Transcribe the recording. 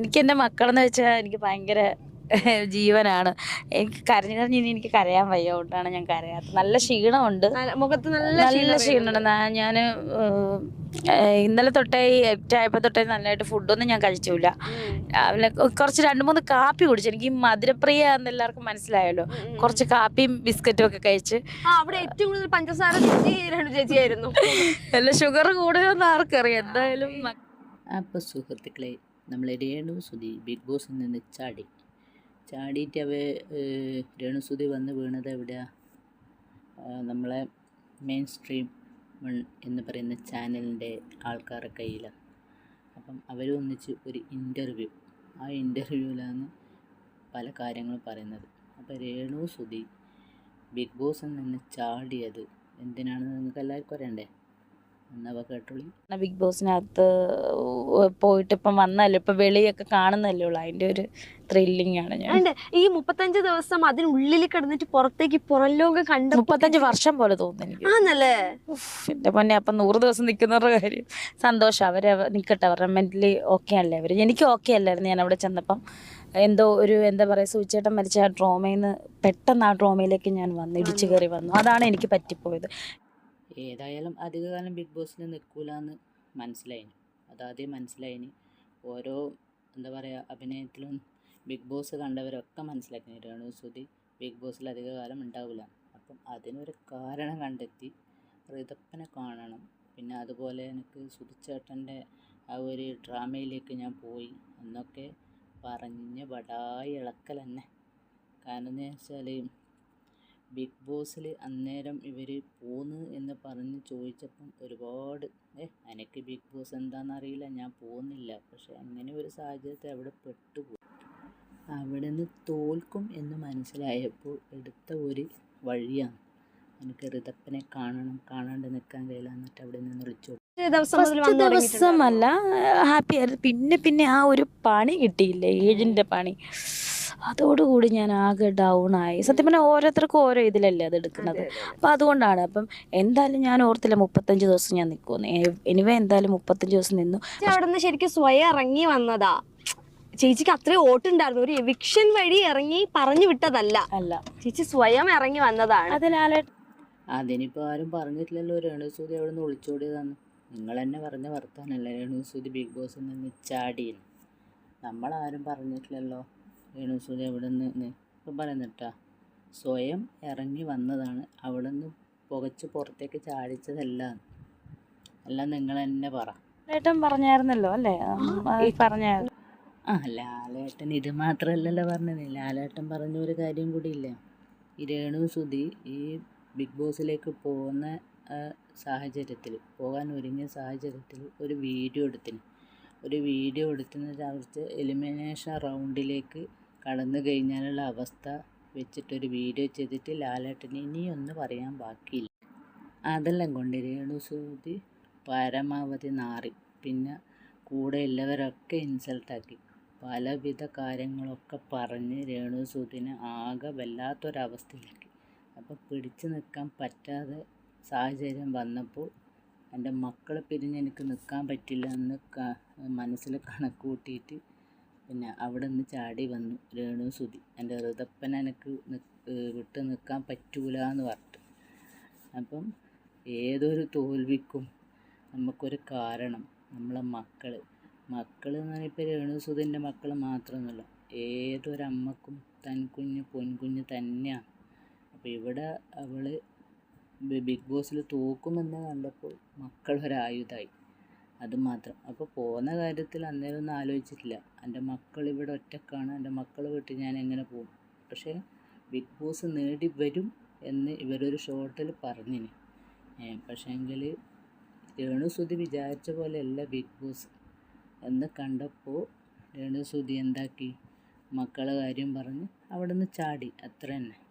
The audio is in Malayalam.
എനിക്ക് എന്റെ മക്കളെന്ന് വെച്ചാൽ എനിക്ക് ഭയങ്കര ജീവനാണ്. എനിക്ക് കരഞ്ഞു കരഞ്ഞ് ഇനി എനിക്ക് കരയാൻ വയ്യ കൊണ്ടാണ് ഞാൻ കരയാത്തത്. നല്ല ക്ഷീണമുണ്ട്. മുഖത്ത് നല്ല നല്ല ക്ഷീണമുണ്ട്. ഞാൻ ഇന്നലെ തൊട്ടേ എട്ടായപ്പോൾ തൊട്ടേ നല്ലതായിട്ട് ഫുഡൊന്നും ഞാൻ കഴിച്ചില്ല. രാവിലെ കുറച്ച് രണ്ട് മൂന്ന് കാപ്പി കുടിച്ചു. എനിക്ക് മധുരപ്രിയ എന്ന് എല്ലാവർക്കും മനസ്സിലായല്ലോ. കുറച്ച് കാപ്പിയും ബിസ്ക്കറ്റും ഒക്കെ കഴിച്ച്. ആ അവിടെ ഏറ്റവും കൂടുതൽ പഞ്ചസാര ചേച്ചിയായിരുന്നു. അല്ല ഷുഗർ കൂടുതലൊന്നും ആർക്കറിയാം. എന്തായാലും അപ്പൊ അപ്പോൾ സുഹൃത്തുക്കളെ നമ്മൾ രേണു സുധി ബിഗ് ബോസിൽ നിന്ന് ചാടി. ചാടിയിട്ട് അവ രേണുസുതി വന്ന് വീണത് എവിടെയാ? നമ്മളെ മെയിൻ സ്ട്രീം എന്ന് പറയുന്ന ചാനലിന്റെ ആൾക്കാരുടെ കയ്യിലാണ് അപ്പം അവർ ഒന്നിച്ച് ഒരു ഇന്റർവ്യൂ ആ ഇന്റർവ്യൂവിലാണ് പല കാര്യങ്ങളും പറയുന്നത്. അപ്പോൾ രേണു സുധി ബിഗ് ബോസിൽ നിന്ന് ചാടിയത് എന്തിനാണെന്ന് നിങ്ങൾക്ക് എല്ലാവർക്കും അറിയണ്ടേ? എന്നവ കേട്ടോളി. ബിഗ് ബോസിനകത്ത് പോയിട്ട് ഇപ്പം വന്നല്ലോ ഇപ്പം വെളിയൊക്കെ കാണുന്നല്ലേ ഉള്ളൂ. അതിന്റെ ഒരു ത്രില്ലിംഗ് ആണ് ഞാൻ. ഈ മുപ്പത്തഞ്ച് ദിവസം അതിനുള്ളിൽ കിടന്നിട്ട് പുറത്തേക്ക് പുറം ലോകം കണ്ട മുപ്പത്തഞ്ച് വർഷം പോലെ തോന്നുന്നു എനിക്ക്. ആന്നല്ലേ? ഉഫ്, എന്റെ പൊന്നെ അപ്പം നൂറ് ദിവസം നിൽക്കുന്നവരുടെ കാര്യം. സന്തോഷം. അവർ നിൽക്കട്ടെ അവരുടെ മെന്റലി ഓക്കെ അല്ലേ അവർ എനിക്ക് ഓക്കെ അല്ലായിരുന്നു ഞാൻ അവിടെ ചെന്നപ്പം. എന്തോ ഒരു എന്താ പറയുക സൂചേട്ടൻ മരിച്ച ആ ഡ്രോമയിൽ നിന്ന് പെട്ടെന്ന് ആ ഡ്രോമയിലേക്ക് ഞാൻ വന്നു ഇടിച്ചു കയറി വന്നു. അതാണ് എനിക്ക് പറ്റിപ്പോയത്. ഏതായാലും അധികകാലം ബിഗ് ബോസിൽ നിൽക്കൂലെന്ന് മനസ്സിലായിന്. അതാദ്യം മനസ്സിലായിന്. ഓരോ എന്താ പറയുക അഭിനയത്തിലും ബിഗ് ബോസ് കണ്ടവരൊക്കെ മനസ്സിലാക്കി രണു സുധി ബിഗ് ബോസിൽ അധികകാലം ഉണ്ടാവില്ല അപ്പം അതിനൊരു കാരണം കണ്ടെത്തി ഋതപ്പനെ കാണണം. പിന്നെ അതുപോലെ എനിക്ക് സുധിച്ചേട്ടന്റെ ആ ഒരു ഡ്രാമയിലേക്ക് ഞാൻ പോയി. എന്നൊക്കെ പറഞ്ഞ് വടായി ഇളക്കൽ തന്നെ കാരണം എന്ന് വെച്ചാൽ ബിഗ് ബോസിൽ അന്നേരം ഇവർ പോന്ന് എന്ന് പറഞ്ഞ് ചോദിച്ചപ്പം ഒരുപാട് ഏ എനിക്ക് ബിഗ് ബോസ് എന്താണെന്നറിയില്ല ഞാൻ പോകുന്നില്ല പക്ഷെ അങ്ങനെ ഒരു സാഹചര്യത്തിൽ അവിടെ പെട്ടുപോയി. അവിടെ നിന്ന് തോൽക്കും എന്ന് മനസ്സിലായപ്പോൾ എടുത്ത ഒരു വഴിയാണ്. എനിക്ക് ഋതപ്പനെ കാണണം കാണാണ്ട് നിൽക്കാൻ കഴിയില്ല എന്നിട്ട് അവിടെ നിന്ന് വിളിച്ചു ദിവസം മുതൽ ഫസ്റ്റ് ദിവസമല്ല ഹാപ്പി ആയിരുന്നു. പിന്നെ പിന്നെ ആ ഒരു പണി കിട്ടിയില്ല ഏജിന്റെ പണി. അതോടുകൂടി ഞാൻ ആകെ ഡൗൺ ആയി. സത്യം പറഞ്ഞാൽ ഓരോരുത്തർക്കും ഓരോ ഇതിലല്ലേ അത് എടുക്കുന്നത്. അപ്പം അതുകൊണ്ടാണ് അപ്പം എന്തായാലും ഞാൻ ഓർത്തില്ല മുപ്പത്തഞ്ച് ദിവസം ഞാൻ നിൽക്കുമെന്ന് എനിവേ എന്തായാലും മുപ്പത്തഞ്ച് ദിവസം നിന്നു. ചേച്ചി അവിടെ നിന്ന് ശരിക്കും സ്വയം ഇറങ്ങി വന്നതാ. ചേച്ചിക്ക് അത്രയും ഓട്ടുണ്ടായിരുന്നു. ഒരു എവിക്ഷൻ വഴി ഇറങ്ങി പറഞ്ഞു വിട്ടതല്ല. അല്ല. ചേച്ചി സ്വയം ഇറങ്ങി വന്നതാണ്. അതിലാലെ അതിനിപ്പോൾ ആരും പറഞ്ഞിട്ടില്ലല്ലോ രേണുസൂതി അവിടെ നിന്ന് ഒളിച്ചോടിയതാണ് നിങ്ങൾ തന്നെ പറഞ്ഞ വർത്താനല്ല രേണുസൂതി ബിഗ് ബോസിൽ നിന്ന് ചാടിയെന്ന് നമ്മളാരും പറഞ്ഞിട്ടില്ലല്ലോ രേണുസൂതി അവിടെ നിന്ന് ഇപ്പം പറയുന്നിട്ടാ സ്വയം ഇറങ്ങി വന്നതാണ് അവിടെ നിന്ന് പുകച്ച് പുറത്തേക്ക് ചാടിച്ചതല്ല. എല്ലാം നിങ്ങൾ തന്നെ പറ. ലാലേട്ടൻ പറഞ്ഞായിരുന്നല്ലോ അല്ലേ? പറഞ്ഞായിരുന്നു. ആ ലാലേട്ടൻ ഇത് മാത്രമല്ലല്ലോ പറഞ്ഞത്. ലാലേട്ടൻ പറഞ്ഞ ഒരു കാര്യം കൂടിയില്ലേ? ഈ രേണു സുധി ഈ ബിഗ് ബോസിലേക്ക് പോകുന്ന സാഹചര്യത്തിൽ പോകാൻ ഒരുങ്ങിയ സാഹചര്യത്തിൽ ഒരു വീഡിയോ എടുത്തിന്. ഒരു വീഡിയോ എടുത്തെന്ന് അവർക്ക് എലിമിനേഷൻ റൗണ്ടിലേക്ക് കടന്നു കഴിഞ്ഞാലുള്ള അവസ്ഥ വെച്ചിട്ടൊരു വീഡിയോ ചെയ്തിട്ട് ലാലേട്ടന് ഇനിയൊന്നും പറയാൻ ബാക്കിയില്ല. അതെല്ലാം കൊണ്ട് രേണു സുധി പരമാവധി നാറി. പിന്നെ കൂടെ ഉള്ളവരൊക്കെ ഇൻസൾട്ടാക്കി പലവിധ കാര്യങ്ങളൊക്കെ പറഞ്ഞ് രേണു സുധിനെ ആകെ വല്ലാത്തൊരവസ്ഥയിലാക്കി. അപ്പോൾ പിടിച്ചു നിൽക്കാൻ പറ്റാതെ സാഹചര്യം വന്നപ്പോൾ എന്റെ മക്കളെ പിരിഞ്ഞ് എനിക്ക് നിൽക്കാൻ പറ്റില്ല എന്ന് മനസ്സിൽ കണക്ക് കൂട്ടിയിട്ട് പിന്നെ അവിടെ നിന്ന് ചാടി വന്നു രേണു സുധി. എന്റെ ഋതപ്പൻ എനിക്ക് വിട്ട് നിൽക്കാൻ പറ്റൂല എന്ന് പറഞ്ഞിട്ട്. അപ്പം ഏതൊരു തോൽവിക്കും നമുക്കൊരു കാരണം നമ്മളെ മക്കൾ മക്കൾ എന്ന് ഇപ്പോൾ രേണുസുതിന്റെ മക്കൾ മാത്രമൊന്നുമല്ല. ഏതൊരമ്മക്കും തൻ കുഞ്ഞ് പൊൻകുഞ്ഞ് തന്നെയാണ്. അപ്പോൾ ഇവിടെ അവൾ ബിഗ് ബോസിൽ തോക്കുമെന്ന് കണ്ടപ്പോൾ മക്കൾ ഒരായുധായി അത് മാത്രം. അപ്പോൾ പോകുന്ന കാര്യത്തിൽ അന്നേരം ഒന്നും ആലോചിച്ചിട്ടില്ല. എന്റെ മക്കൾ ഇവിടെ ഒറ്റക്കാണ്. എന്റെ മക്കൾ വിട്ട് ഞാൻ എങ്ങനെ പോകും? പക്ഷേ ബിഗ് ബോസ് നേടി വരും എന്ന് ഇവരൊരു ഷോട്ടിൽ പറഞ്ഞിന്. പക്ഷേങ്കിൽ രേണുസുതി വിചാരിച്ച പോലെയല്ല ബിഗ് ബോസ്. എന്ന് കണ്ടപ്പോൾ രേണുസുതി എന്താക്കി? മക്കളെ കാര്യം പറഞ്ഞ് അവിടെ നിന്ന് ചാടി. അത്ര തന്നെ